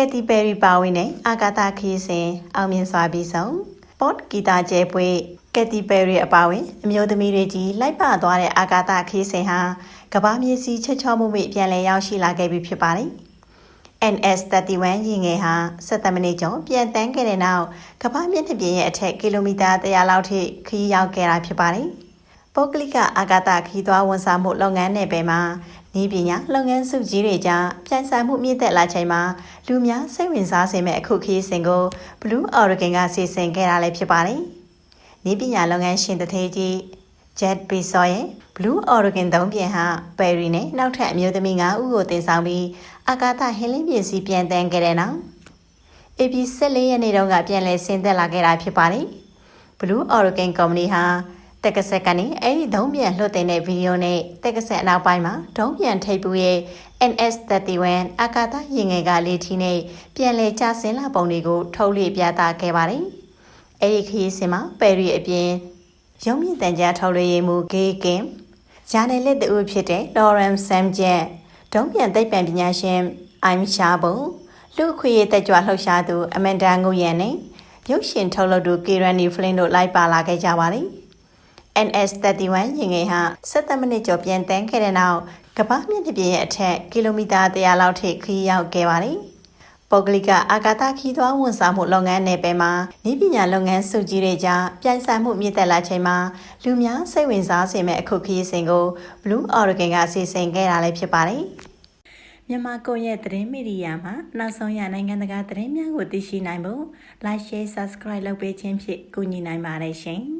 ကက်တီဘယ်ရီပါဝင်တဲ့အာကာသခီးစဉ်အောင်မြင်စွာပြီးဆုံးပေါ့ဂီတာကျဲပွဲကက်တီဘယ်ရီအပါဝင်အမျိုးသမီးတွေကြီးလိုက်ပါသွားတဲ့အာကာသခီးစဉ်ဟာကမ္ဘာမြေစီချက်ချောမှုမိပြန်လည်ရောက်ရှိလာခဲ့ပြီဖြစ်ပါတယ်။ NS31 ရင်ငယ်ဟာ17မိနစ်ကျော်ပြန်တန်းခဲ့တဲ့နောက်ကမ္ဘာမြင့်တစ်ပြင်းရဲ့အထက်ကီလိုမီတာ100လောက်ထိခရီးရောက်ခဲ့တာဖြစ်ပါတယ်။ပုဂ္ဂလိကအာကာသခီးသွားဝန်ဆောင်မှုလုပ်ငန်းနယ်ပယ်မှာ ဤပညာလုပ်ငန်းစုကြီးတွေကြားပြန်ဆိုင်မှုမြင့်တက်လာချိန်မှာလူများစိတ်ဝင်စားစေမယ့်အခုခရီးစဉ်ကို Blue Oregon ကစီစဉ်ခဲ့တာလည်းဖြစ်ပါတယ်။ဤပညာလုပ်ငန်းရှင်တစ်သေးကြီး Jet Bezos ရဲ့ Blue Oregon သုံးပြင်ဟာ Perry နဲ့နောက်ထပ်အမျိုးသမီး9ဦးကိုတင်ဆောင်ပြီးအာကာသဟင်းလင်းပြင်စီပြန်တန်းခဲ့တဲ့နောက် AP 14ရက်နေ့တုန်းကပြန်လည်ဆင်းသက်လာခဲ့တာဖြစ်ပါတယ်။ Blue Oregon Company ဟာ တက်ကဆက်ကနေအဲ့ဒီဒုံးပြန်လွှတ်တင်တဲ့ဗီဒီယိုနဲ့တက်ကဆက်အနောက်ပိုင်းမှာဒုံးပြန်ထိပ်ပူရဲ့ NS31 အာကာသရင်ငယ်ကလေးထီနဲ့ပြန်လည်ကျဆင်းလာပုံတွေကိုထုတ်လွှင့်ပြသခဲ့ပါတယ်။အဲ့ဒီခရီးစဉ်မှာပယ်ရီအပြင်ရုံးမြင့်တန်ကြားထုတ်လွှင့်ရေးမှူးဂေးကင်ဂျာနယ်လစ်တူဖြစ်တဲ့ Lawrence Samjet ဒုံးပြန်သိပ္ပံပညာရှင် I'm Shabu လူခွေရေးတက်ကြွလှုပ်ရှားသူအမန်ဒါငုရန်နဲ့ရုပ်ရှင်ထုတ်လုပ်သူကေရန်နီဖလင်းတို့လိုက်ပါလာခဲ့ကြပါတယ်။ NS31 ရင်ငယ်ဟာ17မိနစ်ကျော်ပြန်တန်းခဲ့တဲ့နောက်ကမ္ဘာမြင့်တစ်ပြည့်ရဲ့အထက်ကီလိုမီတာ100လောက်ထိခရီးရောက်ခဲ့ပါတယ်။ပုဂ္ဂလိကအာကာသခီးသွားဝန်ဆောင်မှုလုပ်ငန်းနယ်ပယ်မှာဤပညာလုပ်ငန်းစုကြီးတွေကြားပြိုင်ဆိုင်မှုမြင့်တက်လာချိန်မှာလူများစိတ်ဝင်စားစေမယ့်အခုခရီးစဉ်ကို Blue Oregon ကစီစဉ်ခဲ့တာလည်းဖြစ်ပါတယ်။မြန်မာကွန်ရက်သတင်းမီဒီယာမှာနောက်ဆုံးရနိုင်ငံတကာသတင်းများကိုသိရှိနိုင်ဖို့ Like Share Subscribe လုပ်ပေးခြင်းဖြင့်ကူညီနိုင်ပါတယ်ရှင်။